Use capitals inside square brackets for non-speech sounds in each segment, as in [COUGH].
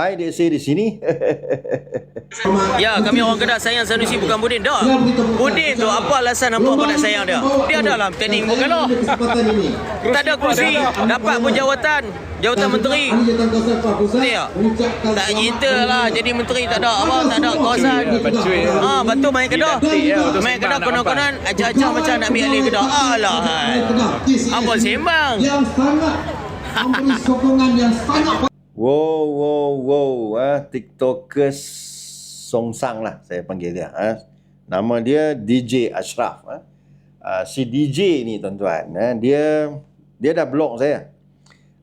Hai dia say di sini. Ya, kami orang Kedah sayang Sanusi bukan Budin. Tak. Budin tu apa alasan apa apa nak sayang dia? Dia dalam training bukan lah. Tak ada kursi, dapat pun jawatan. Jawatan menteri. Ni ya. Tak cerita lah jadi menteri tak ada apa, tak ada kawasan. Ah, betul main Kedah. Main Kedah konon-konon ajar-ajar macam nak ambil alih Kedah. Alah. Apa sembang? Yang sangat memberi sokongan yang sangat Wow, wow, wow. Ah, TikTokers Songsang lah saya panggil dia. Ah. Nama dia DJ Ashraf. Ah. Ah, si DJ ni tuan-tuan, ah, dia dia dah block saya.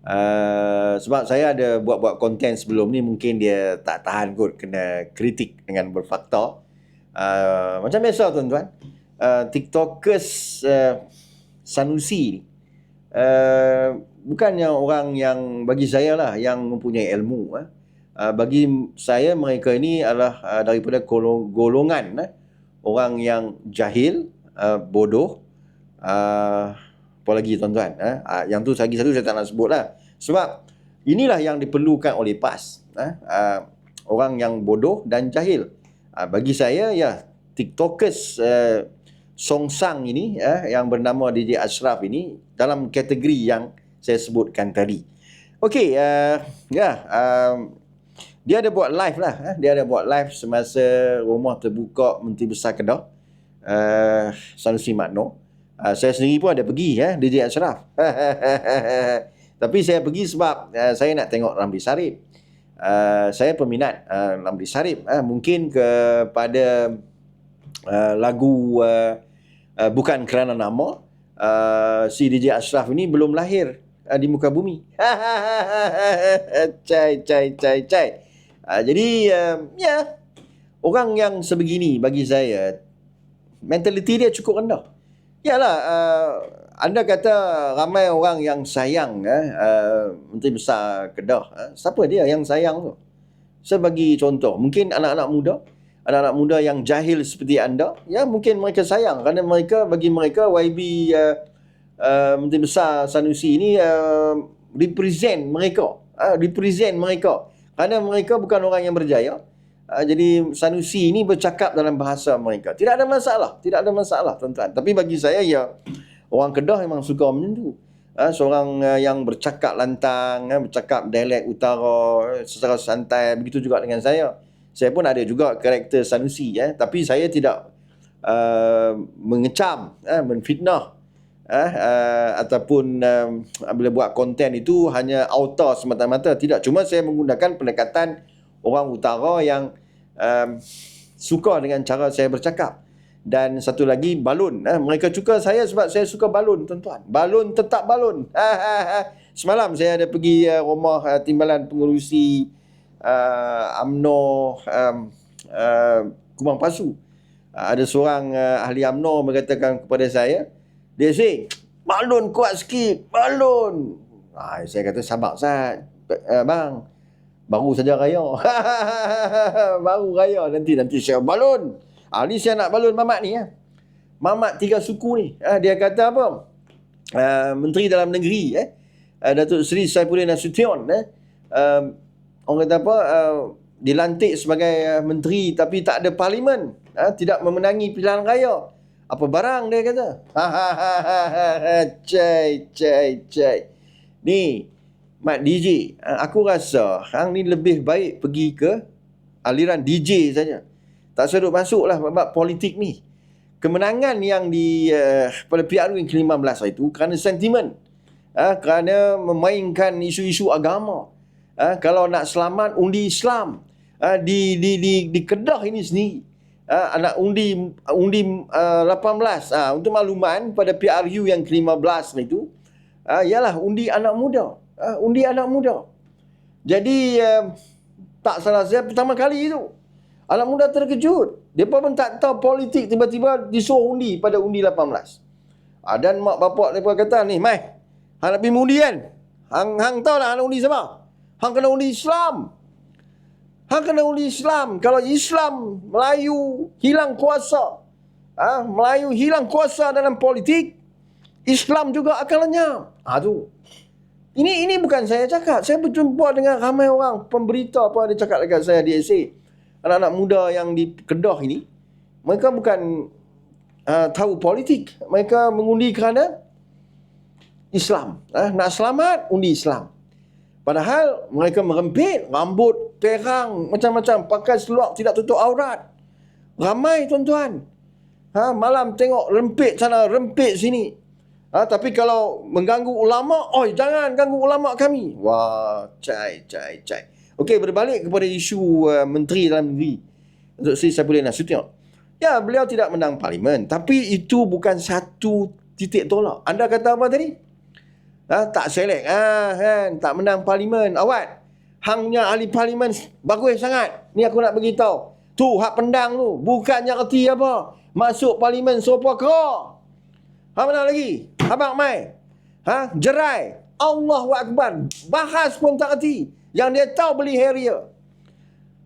Uh, sebab saya ada buat-buat konten sebelum ni mungkin dia tak tahan kot kena kritik dengan berfakta. Uh, macam biasa tuan-tuan. Uh, TikTokers uh, Sanusi ni uh, bukannya orang yang bagi saya lah yang mempunyai ilmu eh. Uh, bagi saya mereka ini adalah uh, daripada golong- golongan eh. orang yang jahil, uh, bodoh, uh, apa lagi tuan-tuan eh? uh, yang tu lagi satu saya tak nak sebut lah sebab inilah yang diperlukan oleh PAS eh? uh, orang yang bodoh dan jahil uh, bagi saya ya tiktokers uh, songsang ini eh, yang bernama DJ Ashraf ini dalam kategori yang saya sebutkan tadi Okey, uh, ya, um, dia ada buat live lah. Eh? Dia ada buat live semasa rumah terbuka Menteri Besar Kedah, uh, Sanusi Makno. Uh, saya sendiri pun ada pergi ya, DJ Ashraf. [LAUGHS] Tapi saya pergi sebab uh, saya nak tengok Ramli Sarip. Uh, saya peminat uh, Ramli Sarip. Uh, mungkin kepada uh, lagu uh, uh, Bukan Kerana Nama, uh, si DJ Ashraf ini belum lahir uh, di muka bumi. [LAUGHS] cai, cai, cai, cai. Uh, jadi, uh, ya, orang yang sebegini bagi saya, mentaliti dia cukup rendah. Yalah, uh, anda kata ramai orang yang sayang eh, uh, Menteri Besar Kedah. Uh, siapa dia yang sayang tu? Saya bagi contoh. Mungkin anak-anak muda. Anak-anak muda yang jahil seperti anda. Ya mungkin mereka sayang. Kerana mereka, bagi mereka YB uh, uh, Menteri Besar Sanusi ini uh, represent mereka. Uh, represent mereka. Kerana mereka bukan orang yang berjaya. Uh, jadi Sanusi ini bercakap dalam bahasa mereka. Tidak ada masalah. Tidak ada masalah tuan-tuan. Tapi bagi saya ya orang Kedah memang suka macam tu. Uh, seorang uh, yang bercakap lantang, uh, bercakap dialek utara secara santai. Begitu juga dengan saya. Saya pun ada juga karakter Sanusi. Eh. Tapi saya tidak uh, mengecam, uh, menfitnah. Uh, uh, ataupun uh, bila buat konten itu hanya auto semata-mata. Tidak. Cuma saya menggunakan pendekatan orang utara yang um, suka dengan cara saya bercakap. Dan satu lagi balun. Eh, mereka suka saya sebab saya suka balun tuan-tuan. Balun tetap balun. Semalam saya ada pergi uh, rumah uh, timbalan pengurusi uh, UMNO um, uh, Kumang Pasu. Uh, ada seorang uh, ahli UMNO mengatakan kepada saya, dia say, balun kuat sikit, balun. Ah, saya kata sabar Ustaz. Uh, bang, baru saja raya. [LAUGHS] baru raya nanti nanti saya balun. Ah ni saya nak balun mamat ni ya. Mamat tiga suku ni. Ah dia kata apa? Uh, Menteri Dalam Negeri eh uh, Datuk Seri Saifuddin Nasution eh uh, orang kata apa uh, dilantik sebagai uh, menteri tapi tak ada parlimen uh, tidak memenangi pilihan raya. Apa barang dia kata? Cai cai cai. Ni Mat DJ aku rasa hang ni lebih baik pergi ke aliran DJ saja. Tak sedut masuklah bab politik ni. Kemenangan yang di uh, pada PRU yang ke-15 itu kerana sentimen uh, kerana memainkan isu-isu agama uh, kalau nak selamat undi Islam uh, di di di di Kedah ini sendiri uh, anak undi undi uh, 18 uh, untuk makluman pada PRU yang ke-15 itu uh, ialah undi anak muda uh, undi anak muda jadi uh, tak salah saya pertama kali itu Anak muda terkejut. Dia pun tak tahu politik tiba-tiba disuruh undi pada undi 18. Ah, dan mak bapak mereka kata ni, Mai, hang nak pergi undi kan? Hang, hang tahu nak undi siapa? Hang kena undi Islam. Hang kena undi Islam. Kalau Islam, Melayu hilang kuasa. Ah, Melayu hilang kuasa dalam politik, Islam juga akan lenyap. Ah tu. Ini ini bukan saya cakap. Saya berjumpa dengan ramai orang pemberita apa ada cakap dekat saya di SA. Anak-anak muda yang di Kedah ini, mereka bukan uh, tahu politik. Mereka mengundi kerana Islam. Eh, nak selamat, undi Islam. Padahal mereka merempit, rambut terang, macam-macam, pakai seluar tidak tutup aurat. Ramai tuan-tuan. Ha, malam tengok rempit sana, rempit sini. Ha, tapi kalau mengganggu ulama, oi jangan ganggu ulama kami. Wah, cai, cai, cai. Okey, berbalik kepada isu uh, Menteri Dalam Negeri. Untuk Sri Saifullah Nasution. Ya, beliau tidak menang parlimen. Tapi itu bukan satu titik tolak. Anda kata apa tadi? Ha, tak selek. Ha, kan? Tak menang parlimen. Awat. Hangnya ahli parlimen bagus sangat. Ni aku nak beritahu. Tu, hak pendang tu. Bukannya reti apa. Masuk parlimen sopa kera. Ha, mana lagi? Abang Mai. Ha, jerai. Allahu Akbar. Bahas pun tak reti. Yang dia tahu beli Harrier.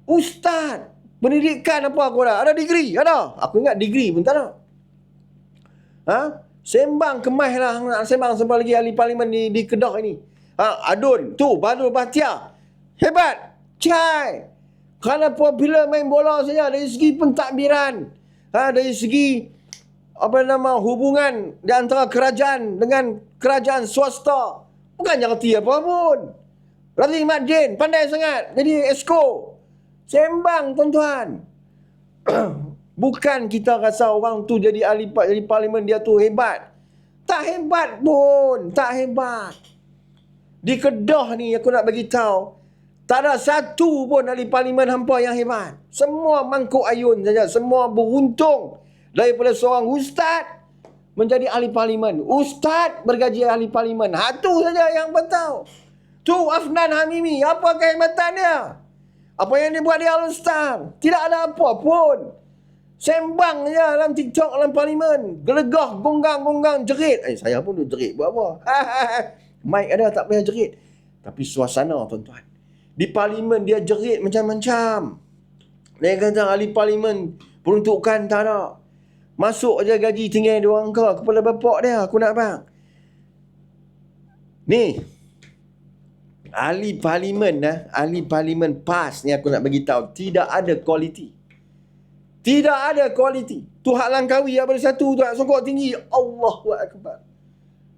Ustaz. Pendidikan apa aku dah? Ada degree? Ada. Aku ingat degree pun tak ada. Ha? Sembang kemah lah nak sembang sembang lagi ahli parlimen di, di Kedah ini. Ha, Adun, tu Badul Bahtia. Hebat. Cai. Kerana popular main bola saja dari segi pentadbiran. Ha, dari segi apa nama hubungan di antara kerajaan dengan kerajaan swasta. Bukannya reti apa pun. Radhi Madin pandai sangat jadi esko. Sembang tuan-tuan. [CLEARS THROAT] Bukan kita rasa orang tu jadi ahli jadi parlimen dia tu hebat. Tak hebat pun, tak hebat. Di Kedah ni aku nak bagi tahu, tak ada satu pun ahli parlimen hampa yang hebat. Semua mangkuk ayun saja, semua beruntung daripada seorang ustaz menjadi ahli parlimen. Ustaz bergaji ahli parlimen. Ha tu saja yang betul. Tu Afnan Hamimi, apa kehebatan dia? Apa yang dia buat di Al Star? Tidak ada apa pun. Sembang je dalam TikTok dalam parlimen. Gelegah, gonggang-gonggang, jerit. Eh, saya pun duk jerit buat apa? [LAUGHS] Mic ada tak payah jerit. Tapi suasana tuan-tuan. Di parlimen dia jerit macam-macam. Dia kata ahli parlimen peruntukan tak ada. Masuk je gaji tinggal dua angka. Kepala bapak dia aku nak bang. Ni. Ahli parlimen dah, ahli parlimen PAS ni aku nak bagi tahu tidak ada kualiti. Tidak ada kualiti. Tu hak Langkawi apa satu tu hak sokok tinggi. Allahu akbar.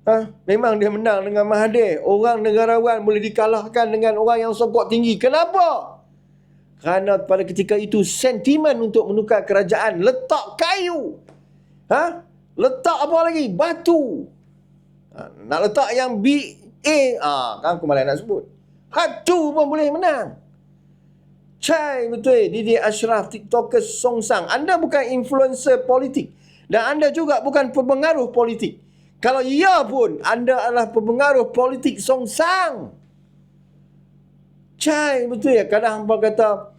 Ha? Memang dia menang dengan Mahathir. Orang negarawan boleh dikalahkan dengan orang yang sokok tinggi. Kenapa? Kerana pada ketika itu sentimen untuk menukar kerajaan letak kayu. Ha? Letak apa lagi? Batu. Ha, nak letak yang B A ah kan aku malah nak sebut. Hatu pun boleh menang. Cai betul Didi Ashraf TikToker Song Sang. Anda bukan influencer politik dan anda juga bukan pengaruh politik. Kalau ia pun anda adalah pengaruh politik Song Sang. Cai betul ya kadang hangpa kata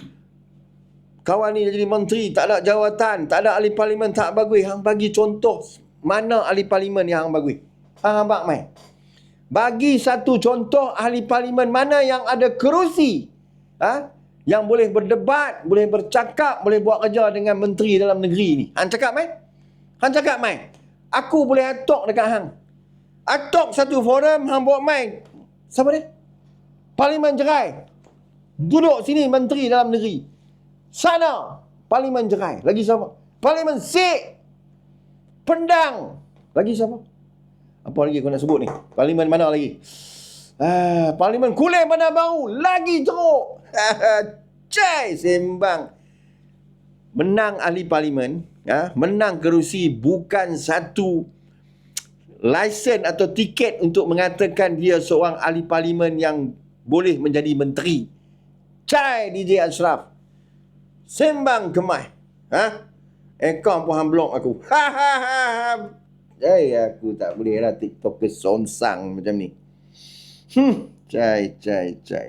kawan ni jadi menteri tak ada jawatan, tak ada ahli parlimen tak bagus. Hang bagi contoh mana ahli parlimen yang hang bagus. Hang hambak mai. Bagi satu contoh ahli parlimen mana yang ada kerusi. Ha? Yang boleh berdebat, boleh bercakap, boleh buat kerja dengan menteri dalam negeri ni. Hang cakap mai? Hang cakap mai? Aku boleh atok dekat hang. Atok satu forum, hang buat mai. Siapa dia? Parlimen Jerai. Duduk sini menteri dalam negeri. Sana, Parlimen Jerai. Lagi siapa? Parlimen Sik. Pendang. Lagi siapa? Apa lagi aku nak sebut ni? Parlimen mana lagi? Ah, Parlimen Kulim mana baru? Lagi teruk. [LAUGHS] Cai sembang. Menang ahli parlimen, ya, menang kerusi bukan satu lesen atau tiket untuk mengatakan dia seorang ahli parlimen yang boleh menjadi menteri. Cai DJ Ashraf. Sembang kemai. Ha? Akaun pun hang blok aku. Ha ha ha. ha. Aku tak boleh lah TikTok ke sonsang macam ni. Hmm, cai, cai, cai.